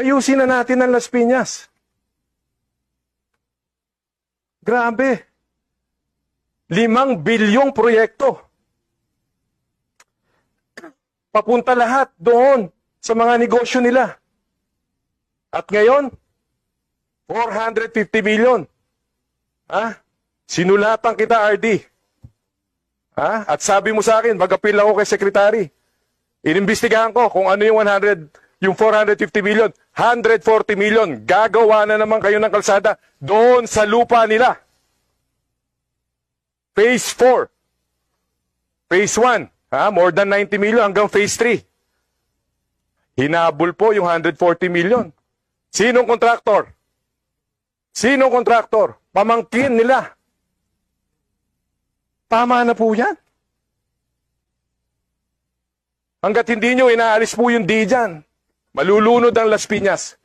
Ayusin na natin ang Las Piñas. Grabe. Limang bilyong proyekto. Papunta lahat doon sa mga negosyo nila. At ngayon, 450 million. Ha? Sinulatan kita, RD. Ha? At sabi mo sa akin, mag-appeal ako kay Secretary. Inimbestigahan ko kung ano yung 100, yung 450 million. 140 million. Gagawa na naman kayo ng kalsada doon sa lupa nila. Phase 4. Phase 1. Ha? More than 90 million hanggang phase 3. Hinabol po yung 140 million. Sinong kontraktor? Sinong kontraktor? Pamangkin nila. Tama na po yan. Hanggat hindi nyo inaalis po yung D dyan, malulunod ang Las Piñas.